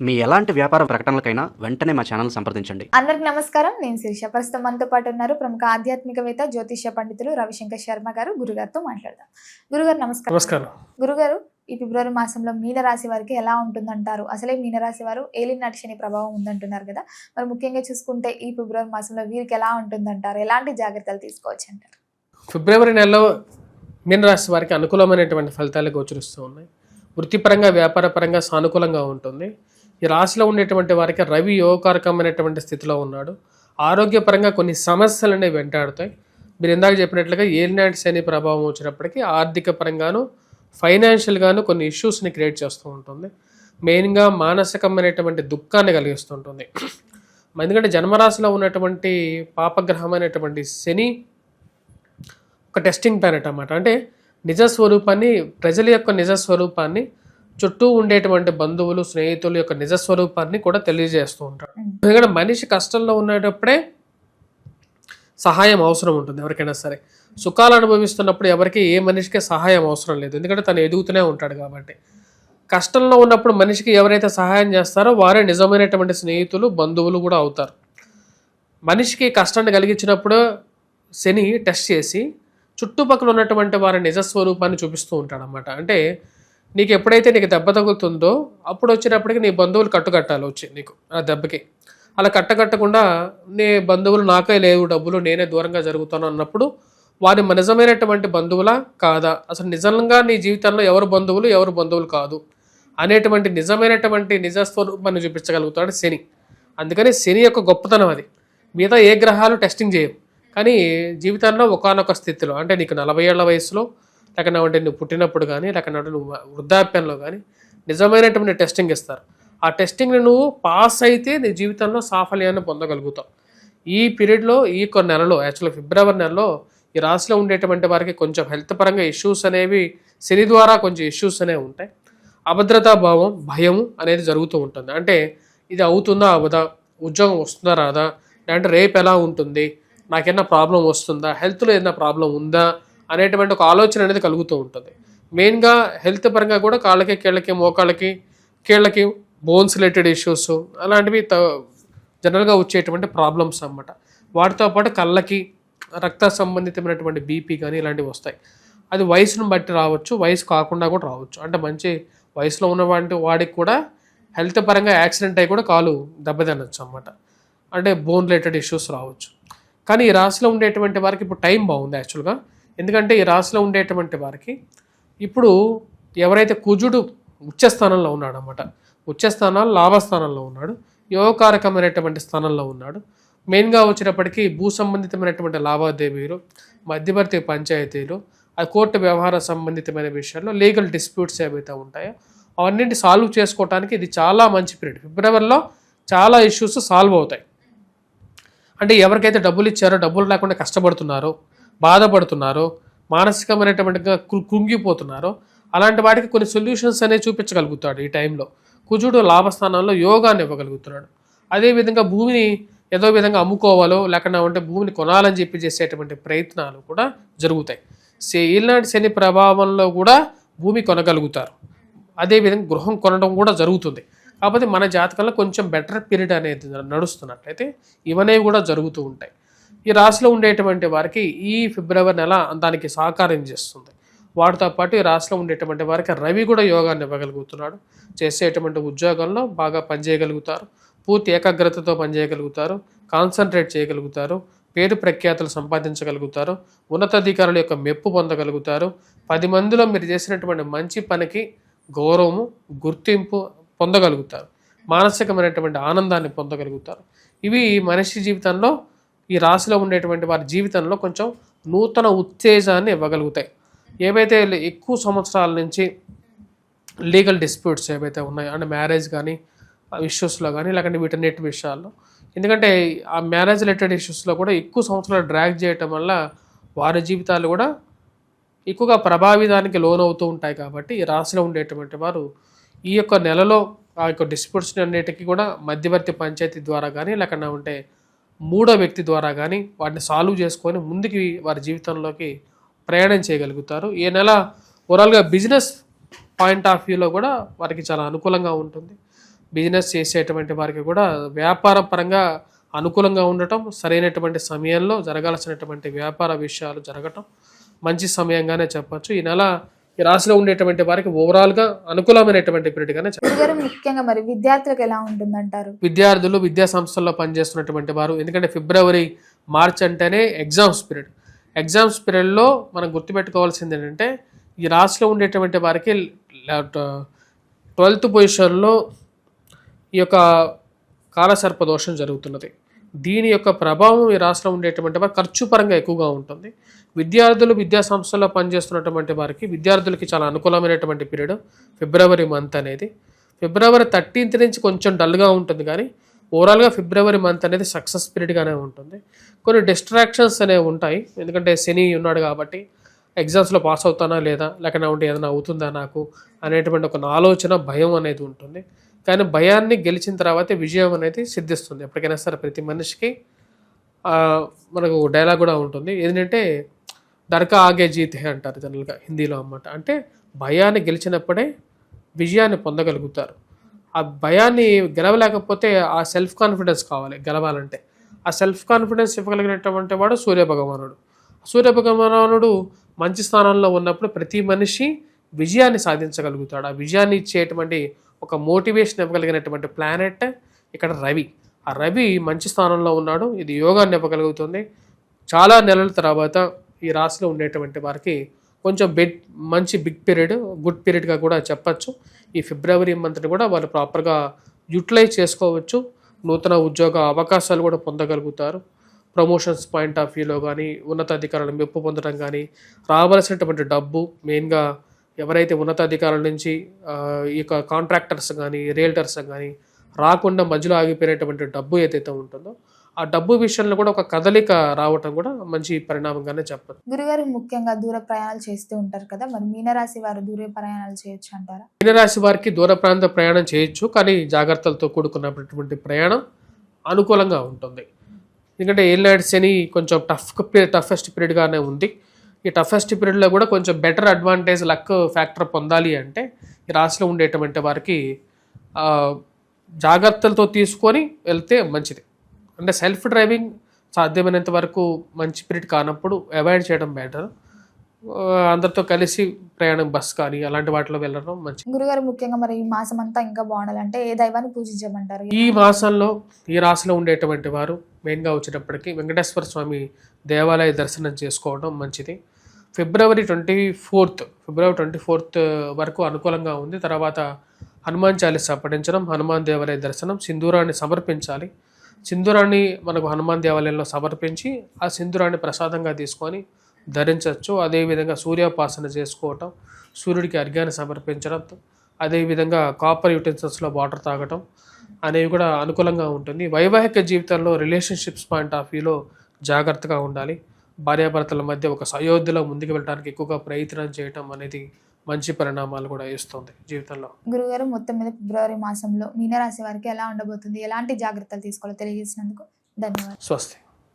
మీ ఎలాంటి వ్యాపార ప్రకటనలకైనా వెంటనే మా ఛానల్ సంప్రదించండి. అందరికి నమస్కారం. నేను శిరీష. ప్రస్తుతం మనతో పాటు ఉన్నారు ప్రముఖ ఆధ్యాత్మికవేత్త జ్యోతిష్య పండితులు రవిశంకర్ శర్మ గారు. గురుగారితో మాట్లాడదాం. గురుగారు నమస్కారం. నమస్కారం. గురుగారు ఈ ఫిబ్రవరి మాసంలో మీనరాశి వారికి ఎలా ఉంటుందంటారు? అసలే మీనరాశి వారు ఏలినాటి శని ప్రభావం ఉందంటున్నారు కదా. మరి ముఖ్యంగా చూసుకుంటే ఈ ఫిబ్రవరి మాసంలో వీరికి ఎలా ఉంటుందంటారు? ఎలాంటి జాగ్రత్తలు తీసుకోవచ్చు అంటారు? ఫిబ్రవరి నెలలో మీనరాశి వారికి అనుకూలమైనటువంటి ఫలితాలు గోచరిస్తూ ఉన్నాయి. వృత్తిపరంగా వ్యాపారపరంగా సానుకూలంగా ఉంటుంది. ఈ రాశిలో ఉండేటువంటి వారికి రవి యోగకారకమైనటువంటి స్థితిలో ఉన్నాడు. ఆరోగ్యపరంగా కొన్ని సమస్యలు అనేవి వెంటాడుతాయి. మీరు ఇందాక చెప్పినట్లుగా ఏలినాటి శని ప్రభావం వచ్చినప్పటికీ ఆర్థిక పరంగాను ఫైనాన్షియల్గాను కొన్ని ఇష్యూస్ని క్రియేట్ చేస్తూ ఉంటుంది. మెయిన్గా మానసికమైనటువంటి దుఃఖాన్ని కలిగిస్తుంటుంది ఎందుకంటే జన్మరాశిలో ఉన్నటువంటి పాపగ్రహమైనటువంటి శని ఒక టెస్టింగ్ ప్లానెట్ అనమాట అంటే నిజ స్వరూపాన్ని ప్రజల యొక్క నిజ స్వరూపాన్ని చుట్టూ ఉండేటువంటి బంధువులు స్నేహితుల యొక్క నిజ స్వరూపాన్ని కూడా తెలియజేస్తూ ఉంటాడు ఎందుకంటే మనిషి కష్టంలో ఉండేటప్పుడే సహాయం అవసరం ఉంటుంది ఎవరికైనా సరే. సుఖాలు అనుభవిస్తున్నప్పుడు ఎవరికి ఏ మనిషికి సహాయం అవసరం లేదు. ఎందుకంటే తను ఎదుగుతూనే ఉంటాడు కాబట్టి. కష్టంలో ఉన్నప్పుడు మనిషికి ఎవరైతే సహాయం చేస్తారో వారే నిజమైనటువంటి స్నేహితులు బంధువులు కూడా అవుతారు. మనిషికి కష్టాన్ని కలిగించినప్పుడు శని టెస్ట్ చేసి చుట్టుపక్కల ఉన్నటువంటి వారి నిజస్వరూపాన్ని చూపిస్తూ ఉంటాడు అనమాట అంటే నీకు ఎప్పుడైతే నీకు దెబ్బ తగులుతుందో అప్పుడు వచ్చినప్పటికి నీ బంధువులు కట్టుకట్టాలి వచ్చి నీకు ఆ దెబ్బకి. అలా కట్టకట్టకుండా నీ బంధువులు నాకే లేవు డబ్బులు నేనే దూరంగా జరుగుతాను అన్నప్పుడు వారి నిజమైనటువంటి బంధువులా కాదా? అసలు నిజంగా నీ జీవితంలో ఎవరు బంధువులు ఎవరు బంధువులు కాదు అనేటువంటి నిజమైనటువంటి నిజస్వరూపాన్ని చూపించగలుగుతాడు శని. అందుకని శని యొక్క గొప్పతనం అది. మిగతా ఏ గ్రహాలు టెస్టింగ్ చేయవు. కానీ జీవితంలో ఒకానొక స్థితిలో అంటే నీకు నలభై ఏళ్ళ వయసులో లేకపోతే నువ్వు పుట్టినప్పుడు కానీ లేకపోతే నువ్వు వృద్ధాప్యంలో కానీ నిజమైనటువంటి టెస్టింగ్ ఇస్తారు. ఆ టెస్టింగ్ని నువ్వు పాస్ అయితే నీ జీవితంలో సాఫల్యాన్ని పొందగలుగుతావు. ఈ పీరియడ్లో ఈ కొన్ని నెలలో యాక్చువల్గా ఫిబ్రవరి నెలలో ఈ రాశిలో ఉండేటువంటి వారికి కొంచెం హెల్త్ పరంగా ఇష్యూస్ అనేవి శని ద్వారా కొంచెం ఇష్యూస్ అనేవి ఉంటాయి. అభద్రతా భావం భయం అనేది జరుగుతూ ఉంటుంది. అంటే ఇది అవుతుందా అవదా ఉద్యోగం వస్తుందా రాదా? లేదంటే రేపు ఎలా ఉంటుంది? నాకేమైనా ప్రాబ్లం వస్తుందా? హెల్త్లో ఏదైనా ప్రాబ్లం ఉందా? అనేటువంటి ఒక ఆలోచన అనేది కలుగుతూ ఉంటుంది. మెయిన్గా హెల్త్ పరంగా కూడా కాళ్ళకి కీళ్ళకి మోకాళ్ళకి కీళ్ళకి బోన్స్ రిలేటెడ్ ఇష్యూస్ అలాంటివి త జనరల్గా వచ్చేటువంటి ప్రాబ్లమ్స్ అన్నమాట. వాటితో పాటు కళ్ళకి రక్త సంబంధితమైనటువంటి బీపీ కానీ ఇలాంటివి వస్తాయి. అది వయసును బట్టి రావచ్చు వయసు కాకుండా కూడా రావచ్చు. అంటే మంచి వయసులో ఉన్నటువంటి వాడికి కూడా హెల్త్ పరంగా యాక్సిడెంట్ అయ్యి కూడా కాలు దెబ్బతినచ్చు అన్నమాట. అంటే బోన్ రిలేటెడ్ ఇష్యూస్ రావచ్చు. కానీ ఈ రాశిలో ఉండేటువంటి వారికి ఇప్పుడు టైం బాగుంది యాక్చువల్గా. ఎందుకంటే ఈ రాశిలో ఉండేటువంటి వారికి ఇప్పుడు ఎవరైతే కుజుడు ఉచ్చస్థానంలో ఉన్నాడు అనమాట ఉచ్చస్థానాలు లాభస్థానంలో ఉన్నాడు యోగకారకమైనటువంటి స్థానంలో ఉన్నాడు. మెయిన్గా వచ్చినప్పటికీ భూ సంబంధితమైనటువంటి లావాదేవీలు మధ్యవర్తి పంచాయతీలు ఆ కోర్టు వ్యవహార సంబంధితమైన విషయాల్లో లీగల్ డిస్ప్యూట్స్ ఏవైతే ఉంటాయో అవన్నింటి సాల్వ్ చేసుకోవడానికి ఇది చాలా మంచి పీరియడ్. ఫిబ్రవరిలో చాలా ఇష్యూస్ సాల్వ్ అవుతాయి. అంటే ఎవరికైతే డబ్బులు ఇచ్చారో డబ్బులు లేకుండా కష్టపడుతున్నారో బాధపడుతున్నారో మానసికమైనటువంటి కృంగిపోతున్నారో అలాంటి వాటికి కొన్ని సొల్యూషన్స్ అనేవి చూపించగలుగుతాడు ఈ టైంలో కుజుడు లాభస్థానంలో యోగాన్ని ఇవ్వగలుగుతున్నాడు. అదేవిధంగా భూమిని ఏదో విధంగా అమ్ముకోవాలో లేకుండా ఉంటే భూమిని కొనాలని చెప్పి చేసేటువంటి ప్రయత్నాలు కూడా జరుగుతాయి. సే ఈనాటి శని ప్రభావంలో కూడా భూమి కొనగలుగుతారు. అదేవిధంగా గృహం కొనడం కూడా జరుగుతుంది. కాకపోతే మన జాతకంలో కొంచెం బెటర్ పీరియడ్ అనేది నడుస్తున్నట్లయితే ఇవనేవి కూడా జరుగుతూ ఉంటాయి. ఈ రాశిలో ఉండేటువంటి వారికి ఈ ఫిబ్రవరి నెల దానికి సహకారం చేస్తుంది. వాటితో పాటు ఈ రాశిలో ఉండేటువంటి వారికి రవి కూడా యోగాన్ని ఇవ్వగలుగుతున్నాడు. చేసేటువంటి ఉద్యోగంలో బాగా పనిచేయగలుగుతారు. పూర్తి ఏకాగ్రతతో పనిచేయగలుగుతారు. కాన్సన్ట్రేట్ చేయగలుగుతారు. పేరు ప్రఖ్యాతులు సంపాదించగలుగుతారు. ఉన్నతాధికారుల యొక్క మెప్పు పొందగలుగుతారు. పది మందిలో మీరు చేసినటువంటి మంచి పనికి గౌరవము గుర్తింపు పొందగలుగుతారు. మానసికమైనటువంటి ఆనందాన్ని పొందగలుగుతారు. ఇవి మనిషి జీవితంలో ఈ రాశిలో ఉండేటువంటి వారి జీవితంలో కొంచెం నూతన ఉత్తేజాన్ని ఇవ్వగలుగుతాయి. ఏవైతే ఎక్కువ సంవత్సరాల నుంచి లీగల్ డిస్ప్యూట్స్ ఏవైతే ఉన్నాయో అంటే మ్యారేజ్ కానీ ఇష్యూస్లో కానీ లేకుంటే వీటన్నిటి విషయాల్లో. ఎందుకంటే ఆ మ్యారేజ్ రిలేటెడ్ ఇష్యూస్లో కూడా ఎక్కువ సంవత్సరాలు డ్రాగ్ చేయటం వల్ల వారి జీవితాలు కూడా ఎక్కువగా ప్రభావితానికి లోనవుతూ ఉంటాయి కాబట్టి ఈ రాశిలో ఉండేటువంటి వారు ఈ యొక్క నెలలో ఆ యొక్క డిస్ప్యూట్స్ అన్నిటికీ కూడా మధ్యవర్తి పంచాయతీ ద్వారా కానీ లేకుండా ఉంటే మూడో వ్యక్తి ద్వారా కానీ వాటిని సాల్వ్ చేసుకొని ముందుకి వారి జీవితంలోకి ప్రయాణం చేయగలుగుతారు. ఈ నెల ఓవరాల్గా బిజినెస్ పాయింట్ ఆఫ్ వ్యూలో కూడా వారికి చాలా అనుకూలంగా ఉంటుంది. బిజినెస్ చేసేటువంటి వారికి కూడా వ్యాపార పరంగా అనుకూలంగా ఉండటం సరైనటువంటి సమయంలో జరగాల్సినటువంటి వ్యాపార విషయాలు జరగటం మంచి సమయంగానే చెప్పచ్చు. ఈ నెల ఈ రాశిలో ఉండేటువంటి వారికి ఓవరాల్గా అనుకూలమైనటువంటి పీరియడ్గానే చెప్పచ్చు గురుగారు ముఖ్యంగా మరి విద్యార్థులకు ఎలా ఉంటుందంటారు? విద్యార్థులు విద్యా సంస్థల్లో పనిచేస్తున్నటువంటి వారు. ఎందుకంటే ఫిబ్రవరి మార్చ్ అంటేనే ఎగ్జామ్స్ పీరియడ్ ఎగ్జామ్స్ పీరియడ్లో మనం గుర్తుపెట్టుకోవాల్సింది ఏంటంటే ఈ రాశిలో ఉండేటువంటి వారికి ట్వెల్త్ పొజిషన్లో ఈ యొక్క కాలసర్ప దోషం జరుగుతున్నది. దీని యొక్క ప్రభావం ఈ రాష్ట్రంలో ఉండేటువంటి వారు ఖర్చు పరంగా ఎక్కువగా ఉంటుంది. విద్యార్థులు విద్యా సంస్థల్లో పనిచేస్తున్నటువంటి వారికి విద్యార్థులకి చాలా అనుకూలమైనటువంటి పీరియడ్ ఫిబ్రవరి మంత్ అనేది. ఫిబ్రవరి థర్టీన్త్ నుంచి కొంచెం డల్గా ఉంటుంది కానీ ఓవరాల్గా ఫిబ్రవరి మంత్ అనేది సక్సెస్ పీరియడ్గానే ఉంటుంది. కొన్ని డిస్ట్రాక్షన్స్ అనేవి ఉంటాయి. ఎందుకంటే శని ఉన్నాడు కాబట్టి ఎగ్జామ్స్లో పాస్ అవుతానా లేదా లేకపోతే ఏదైనా అవుతుందా నాకు అనేటువంటి ఒక ఆలోచన భయం అనేది ఉంటుంది. కానీ భయాన్ని గెలిచిన తర్వాతే విజయం అనేది సిద్ధిస్తుంది. ఎప్పటికైనా సరే ప్రతి మనిషికి మనకు డైలాగ్ కూడా ఉంటుంది. ఏంటంటే దర్కా ఆగే జీతే అంటారు జనరల్గా హిందీలో అన్నమాట. అంటే భయాన్ని గెలిచినప్పుడే విజయాన్ని పొందగలుగుతారు. ఆ భయాన్ని గెలవలేకపోతే ఆ సెల్ఫ్ కాన్ఫిడెన్స్ కావాలి గెలవాలంటే. ఆ సెల్ఫ్ కాన్ఫిడెన్స్ ఇవ్వగలిగినటువంటి వాడు సూర్య భగవానుడు సూర్య భగవానుడు మంచి స్థానంలో ఉన్నప్పుడు ప్రతి మనిషి విజయాన్ని సాధించగలుగుతాడు. ఆ విజయాన్ని ఇచ్చేటువంటి ఒక మోటివేషన్ ఇవ్వగలిగినటువంటి ప్లానెట్ ఇక్కడ రవి. ఆ రవి మంచి స్థానంలో ఉన్నాడు. ఇది యోగాన్ని ఇవ్వగలుగుతుంది. చాలా నెలల తర్వాత ఈ రాశిలో ఉండేటువంటి వారికి కొంచెం బెడ్ మంచి బిగ్ పీరియడ్ గుడ్ పీరియడ్గా కూడా చెప్పచ్చు. ఈ ఫిబ్రవరి మంత్ని కూడా వాళ్ళు ప్రాపర్గా యూటిలైజ్ చేసుకోవచ్చు. నూతన ఉద్యోగ అవకాశాలు కూడా పొందగలుగుతారు. ప్రమోషన్స్ పాయింట్ ఆఫ్ వ్యూలో కానీ ఉన్నతాధికారులను మెప్పు పొందడం కానీ రావాల్సినటువంటి డబ్బు మెయిన్గా ఎవరైతే ఉన్నతాధికారుల నుంచి ఈ యొక్క కాంట్రాక్టర్స్ కానీ రియల్టర్స్ కానీ రాకుండా మధ్యలో ఆగిపోయినటువంటి డబ్బు ఏదైతే ఉంటుందో ఆ డబ్బు విషయంలో కూడా ఒక కదలిక రావటం కూడా మంచి పరిణామంగానే చెప్పచ్చు. గురుగారు ముఖ్యంగా దూర ప్రయాణాలు చేస్తూ ఉంటారు కదా మరి మీనరాశి వారు దూర ప్రయాణాలు చేయొచ్చు అంటారా? మీనరాశి వారికి దూర ప్రాంత ప్రయాణం చేయొచ్చు కానీ జాగ్రత్తలతో కూడుకున్నటువంటి ప్రయాణం అనుకూలంగా ఉంటుంది. ఎందుకంటే ఏళ్ళనాడు శని కొంచెం టఫ్ టఫెస్ట్ పీరియడ్గానే ఉంది. ఈ టఫెస్ట్ పీరియడ్లో కూడా కొంచెం బెటర్ అడ్వాంటేజ్ లక్ ఫ్యాక్టర్ పొందాలి అంటే ఈ రాశిలో ఉండేటువంటి వారికి జాగ్రత్తలతో తీసుకొని వెళ్తే మంచిది. అంటే సెల్ఫ్ డ్రైవింగ్ సాధ్యమైనంత వరకు మంచి పీరియడ్ కానప్పుడు అవాయిడ్ చేయడం బెటర్ అందరితో కలిసి ప్రయాణం బస్ కానీ అలాంటి వాటిలో వెళ్ళడం మంచిది. గురుగారు ముఖ్యంగా మరి ఈ మాసం అంతా ఇంకా బాగుండాలంటే ఏ దైవాన్ని పూజించమంటారు? ఈ మాసంలో ఈ రాశిలో ఉండేటువంటి వారు మెయిన్గా వచ్చేటప్పటికి వెంకటేశ్వర స్వామి దేవాలయ దర్శనం చేసుకోవడం మంచిది. February twenty fourth February twenty fourth వరకు అనుకూలంగా ఉంది. తర్వాత హనుమాన్ చాలీసా పఠించడం హనుమాన్ దేవాలయ దర్శనం సింధూరాన్ని సమర్పించాలి. సింధూరాన్ని మనకు హనుమాన్ దేవాలయంలో సమర్పించి ఆ సింధూరాన్ని ప్రసాదంగా తీసుకొని ధరించవచ్చు. అదేవిధంగా సూర్యోపాసన చేసుకోవటం సూర్యుడికి అర్ఘ్యాన్ని సమర్పించడం అదేవిధంగా కాపర్ యూటెన్సిల్స్లో వాటర్ తాగటం అనేవి కూడా అనుకూలంగా ఉంటుంది. వైవాహిక జీవితంలో రిలేషన్షిప్స్ పాయింట్ ఆఫ్ వ్యూలో జాగ్రత్తగా ఉండాలి. భార్యాభర్తల మధ్య ఒక సయోధ్యలో ముందుకు వెళ్ళడానికి ఎక్కువగా ప్రయత్నం చేయటం అనేది మంచి పరిణామాలు కూడా ఇస్తుంది జీవితంలో. గురుగారు మొత్తం మీద ఫిబ్రవరి మాసంలో మీనరాశి వారికి ఎలా ఉండబోతుంది? ఎలాంటి జాగ్రత్తలు తీసుకోవాలో తెలియజేసినందుకు ధన్యవాదాలు. స్వస్తి.